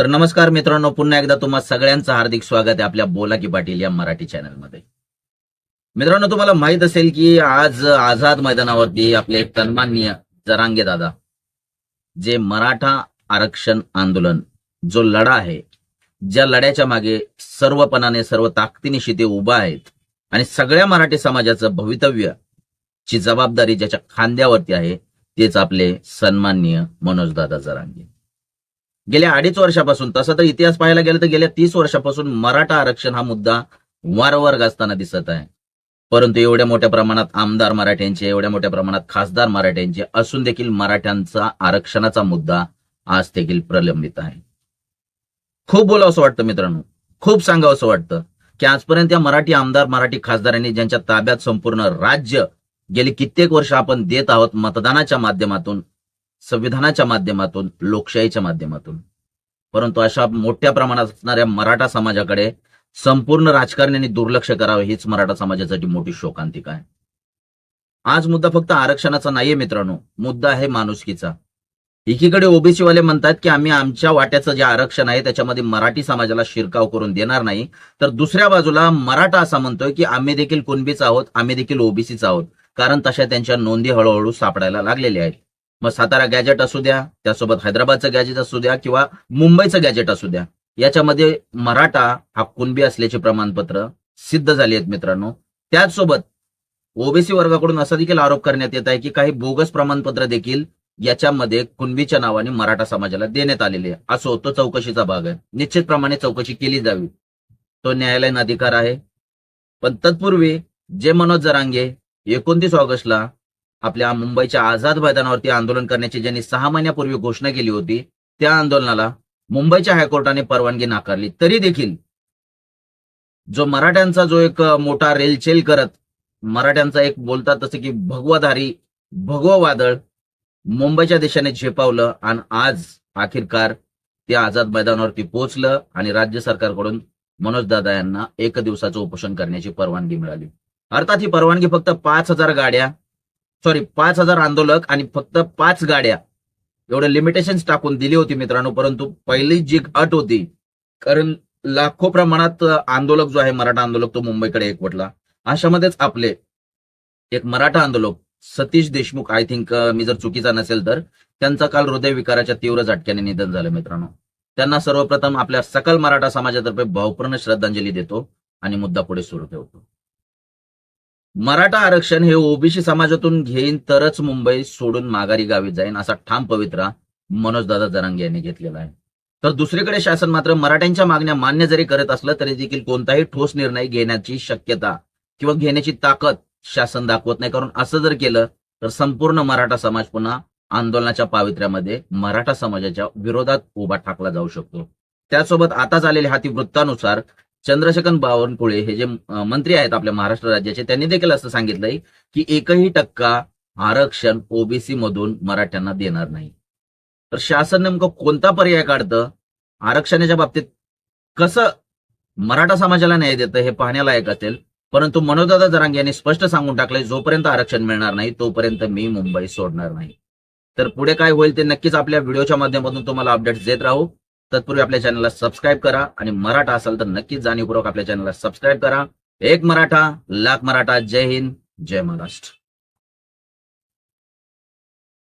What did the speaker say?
तर नमस्कार मित्रांनो पुन्हा एकदा तुम्हा सगळ्यांचं हार्दिक स्वागत आहे आपल्या बोला की पाटील या मराठी चॅनलमध्ये. मित्रांनो तुम्हाला माहीत असेल की आज आझाद मैदानावरती आपले तन्माननीय जरांगे दादा जे मराठा आरक्षण आंदोलन जो लढा आहे ज्या लढ्याच्या मागे सर्वपणाने सर्व ताकदीनिशी ते उभा आहेत आणि सगळ्या मराठी समाजाचं भवितव्य ची जबाबदारी ज्याच्या खांद्यावरती आहे तेच आपले सन्माननीय मनोजदादा जरांगे. गेल्या अडीच वर्षापासून तसं तर इतिहास पाहायला गेलं तर गेल्या तीस वर्षापासून मराठा आरक्षण हा मुद्दा वारंवार गाजताना दिसत आहे. परंतु एवढ्या मोठ्या प्रमाणात आमदार मराठ्यांचे एवढ्या मोठ्या प्रमाणात खासदार मराठ्यांचे असून देखील मराठ्यांचा आरक्षणाचा मुद्दा आज देखील प्रलंबित आहे. खूप बोलावं असं वाटतं मित्रांनो. खूप सांगावं असं वाटतं की आजपर्यंत या मराठी आमदार मराठी खासदारांनी ज्यांच्या ताब्यात संपूर्ण राज्य गेली कित्येक वर्ष आपण देत आहोत मतदानाच्या माध्यमातून संविधानाच्या माध्यमातून लोकशाहीच्या माध्यमातून. परंतु अशा मोठ्या प्रमाणात असणाऱ्या मराठा समाजाकडे संपूर्ण राजकारण्यांनी दुर्लक्ष करावं हीच मराठा समाजासाठी मोठी शोकांतिका आहे. आज मुद्दा फक्त आरक्षणाचा नाहीये मित्रांनो मुद्दा आहे माणुसकीचा. एकीकडे ओबीसी वाले म्हणतात की आम्ही आमच्या वाट्याचं जे आरक्षण आहे त्याच्यामध्ये मराठी समाजाला शिरकाव करून देणार नाही. तर दुसऱ्या बाजूला मराठा असा म्हणतोय की आम्ही देखील कुणबीच आहोत आम्ही देखील ओबीसीच आहोत. कारण तशा त्यांच्या नोंदी हळूहळू सापडायला लागलेल्या आहेत. मग सातारा गॅजेट असू द्या त्यासोबत हैदराबादचं गॅजेट असू द्या किंवा मुंबईचं गॅजेट असू द्या याच्यामध्ये मराठा हा कुणबी असल्याचे प्रमाणपत्र सिद्ध झाली आहेत मित्रांनो. त्याचसोबत ओबीसी वर्गाकडून असा देखील आरोप करण्यात येत आहे की काही बोगस प्रमाणपत्र देखील याच्यामध्ये कुणबीच्या नावाने मराठा समाजाला देण्यात आलेले आहे. असो तो चौकशीचा भाग आहे. निश्चितप्रमाणे चौकशी केली जावी. तो न्यायालयीन अधिकार आहे. पण तत्पूर्वी जे मनोज जरांगे एकोणतीस ऑगस्टला आपल्या मुंबईच्या आझाद मैदानावरती आंदोलन करण्याची ज्यांनी सहा महिन्यापूर्वी घोषणा केली होती त्या आंदोलनाला मुंबईच्या हायकोर्टाने परवानगी नाकारली. तरी देखील जो मराठ्यांचा जो एक मोठा रेलचेल करत मराठ्यांचा एक बोलतात तसं की भगवाधारी भगव वादळ मुंबईच्या दिशेने झेपावलं आणि आज अखेरकार ते आझाद मैदानावरती पोहोचलं आणि राज्य सरकारकडून मनोज दादा यांना एक दिवसाचं उपोषण करण्याची परवानगी मिळाली. अर्थात ही परवानगी फक्त पाच हजार गाड्या सॉरी पाच हजार आंदोलक आणि फक्त पाच गाड्या एवढे लिमिटेशन्स टाकून दिली होती मित्रांनो परंतु पहिली जी अट होती कारण लाखो प्रमाणात आंदोलक जो आहे मराठा आंदोलक तो मुंबईकडे एकवटला. अशामध्येच आपले एक मराठा आंदोलक सतीश देशमुख आय थिंक मी जर चुकीचा नसेल तर त्यांचा काल हृदयविकाराच्या तीव्र झटक्याने निधन झालं मित्रांनो. त्यांना सर्वप्रथम आपल्या सकल मराठा समाजातर्फे भावपूर्ण श्रद्धांजली देतो आणि मुद्दा पुढे सुरू ठेवतो. मराठा आरक्षण हे ओबीसी समाजातून घेईन तरच मुंबई सोडून माघारी गावी जाईन असा ठाम पवित्रा मनोजदादा जरांगे यांनी घेतलेला आहे. तर दुसरीकडे शासन मात्र मराठ्यांच्या मागण्या मान्य जरी करत असलं तरी देखील कोणताही ठोस निर्णय घेण्याची शक्यता किंवा घेण्याची ताकद शासन दाखवत नाही. कारण असं जर केलं तर संपूर्ण मराठा समाज पुन्हा आंदोलनाच्या पावित्र्यामध्ये मराठा समाजाच्या विरोधात उभा ठाकला जाऊ शकतो. त्यासोबत आता झालेल्या हाती वृत्तानुसार चंद्रशेखर बावनकुळे हे जे मंत्री आहेत आपल्या महाराष्ट्र राज्याचे त्यांनी देखील असं सांगितलंय की एकही टक्का आरक्षण ओबीसी मधून मराठ्यांना देणार नाही. तर शासन नेमकं कोणता पर्याय काढतं? आरक्षणाच्या बाबतीत कसं मराठा समाजाला न्याय देतं हे पाहण्यालायक असेल. परंतु मनोदादा जरांग यांनी स्पष्ट सांगून टाकलंय जोपर्यंत आरक्षण मिळणार नाही तोपर्यंत मी मुंबई सोडणार नाही. तर पुढे काय होईल ते नक्कीच आपल्या व्हिडिओच्या माध्यमातून तुम्हाला अपडेट्स देत राहू. तत्पूर्वी आपल्या चॅनलला सबस्क्राईब करा आणि मराठा असाल तर नक्कीच जाणीवपूर्वक आपल्या चॅनलला सबस्क्राईब करा. एक मराठा लाख मराठा जय हिंद जय महाराष्ट्र.